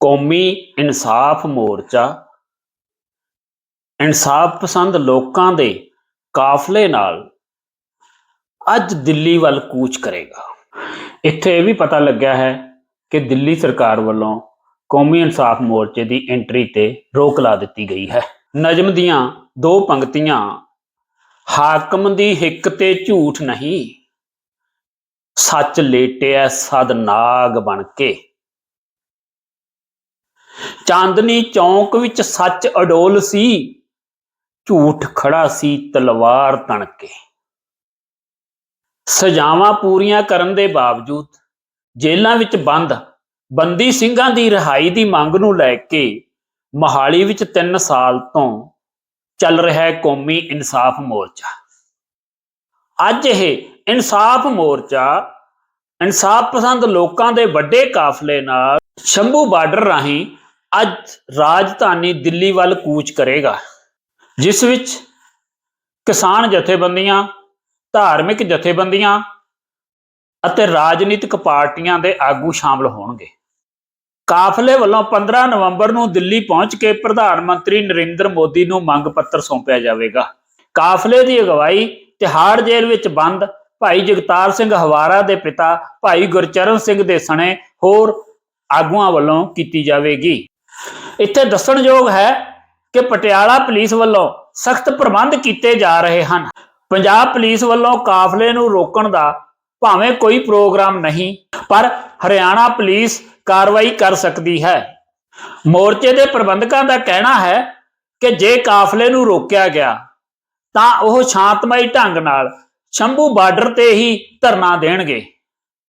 ਕੌਮੀ ਇਨਸਾਫ ਮੋਰਚਾ ਇਨਸਾਫ ਪਸੰਦ ਲੋਕਾਂ ਦੇ ਕਾਫਲੇ ਨਾਲ ਅੱਜ ਦਿੱਲੀ ਵੱਲ ਕੂਚ ਕਰੇਗਾ। ਇੱਥੇ ਇਹ ਵੀ ਪਤਾ ਲੱਗਿਆ ਹੈ ਕਿ ਦਿੱਲੀ ਸਰਕਾਰ ਵੱਲੋਂ ਕੌਮੀ ਇਨਸਾਫ ਮੋਰਚੇ ਦੀ ਐਂਟਰੀ ਤੇ ਰੋਕ ਲਾ ਦਿੱਤੀ ਗਈ ਹੈ। ਨਜਮ ਦੀਆਂ ਦੋ ਪੰਕਤੀਆਂ, ਹਾਕਮ ਦੀ ਹਿੱਕ ਤੇ ਝੂਠ ਨਹੀਂ, ਸੱਚ ਲੇਟਿਆ ਸਦ ਨਾਗ ਬਣ ਕੇ। ਚਾਂਦਨੀ ਚੌਂਕ ਵਿੱਚ ਸੱਚ ਅਡੋਲ ਸੀ। ਝੂਠ ਖੜਾ ਸੀ ਤਲਵਾਰ ਤਣ ਕੇ। ਸਜ਼ਾਵਾਂ ਪੂਰੀਆਂ ਕਰਨ ਦੇ ਬਾਵਜੂਦ ਜੇਲ੍ਹਾਂ ਵਿੱਚ ਬੰਦ, ਬੰਦੀ ਸਿੰਘਾਂ ਦੀ ਰਿਹਾਈ ਦੀ ਮੰਗ ਨੂੰ ਲੈ ਕੇ ਮਹਾਲੀ ਵਿੱਚ 3 ਸਾਲ ਤੋਂ ਚੱਲ ਰਿਹਾ ਹੈ ਕੌਮੀ ਇਨਸਾਫ ਮੋਰਚਾ। ਅੱਜ ਇਹ ਇਨਸਾਫ ਮੋਰਚਾ ਇਨਸਾਫ ਪਸੰਦ ਲੋਕਾਂ ਦੇ ਵੱਡੇ ਕਾਫਲੇ ਨਾਲ ਸ਼ੰਭੂ ਬਾਰਡਰ ਰਾਹੀਂ ਅੱਜ ਰਾਜਧਾਨੀ ਦਿੱਲੀ ਵੱਲ ਕੂਚ ਕਰੇਗਾ, ਜਿਸ ਵਿੱਚ ਕਿਸਾਨ ਜਥੇਬੰਦੀਆਂ, ਧਾਰਮਿਕ ਜਥੇਬੰਦੀਆਂ ਅਤੇ ਰਾਜਨੀਤਿਕ ਪਾਰਟੀਆਂ ਦੇ ਆਗੂ ਸ਼ਾਮਲ ਹੋਣਗੇ। ਕਾਫਲੇ ਵੱਲੋਂ 15 ਨਵੰਬਰ ਨੂੰ ਦਿੱਲੀ ਪਹੁੰਚ ਕੇ ਪ੍ਰਧਾਨ ਮੰਤਰੀ ਨਰਿੰਦਰ ਮੋਦੀ ਨੂੰ ਮੰਗ ਪੱਤਰ ਸੌਂਪਿਆ ਜਾਵੇਗਾ। ਕਾਫਲੇ ਦੀ ਅਗਵਾਈ ਤਿਹਾੜ ਜੇਲ੍ਹ ਵਿੱਚ ਬੰਦ, ਭਾਈ ਜਗਤਾਰ ਸਿੰਘ ਹਵਾਰਾ ਦੇ ਪਿਤਾ, ਭਾਈ ਗੁਰਚਰਨ ਸਿੰਘ ਦੇ ਸਣੇ ਹੋਰ ਆਗੂਆਂ ਵੱਲੋਂ ਕੀਤੀ ਜਾਵੇਗੀ। ਇੱਥੇ ਦੱਸਣਯੋਗ ਹੈ ਕਿ ਪਟਿਆਲਾ ਪੁਲਿਸ ਵੱਲੋਂ ਸਖਤ ਪ੍ਰਬੰਧ ਕੀਤੇ ਜਾ ਰਹੇ ਹਨ। ਪੰਜਾਬ ਪੁਲਿਸ ਵੱਲੋਂ ਕਾਫਲੇ ਨੂੰ ਰੋਕਣ ਦਾ ਭਾਵੇਂ ਕੋਈ ਪ੍ਰੋਗਰਾਮ ਨਹੀਂ, ਪਰ ਹਰਿਆਣਾ ਪੁਲਿਸ ਕਾਰਵਾਈ ਕਰ ਸਕਦੀ ਹੈ। ਮੋਰਚੇ ਦੇ ਪ੍ਰਬੰਧਕਾਂ ਦਾ ਕਹਿਣਾ ਹੈ ਕਿ ਜੇ ਕਾਫਲੇ ਨੂੰ ਰੋਕਿਆ ਗਿਆ, ਤਾਂ ਉਹ ਸ਼ਾਂਤਮਈ ਢੰਗ ਨਾਲ ਸ਼ੰਭੂ ਬਾਰਡਰ ਤੇ ਹੀ ਧਰਨਾ ਦੇਣਗੇ।